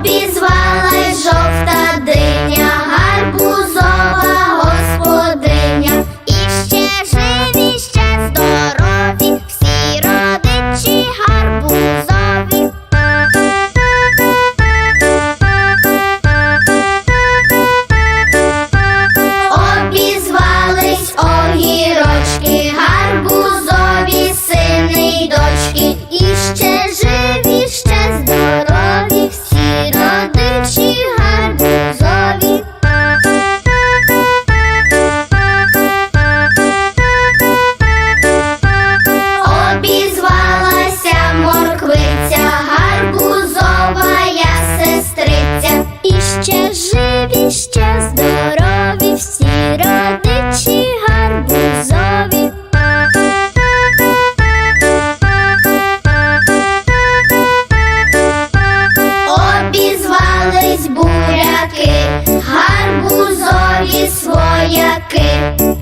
обізвав. Thank you.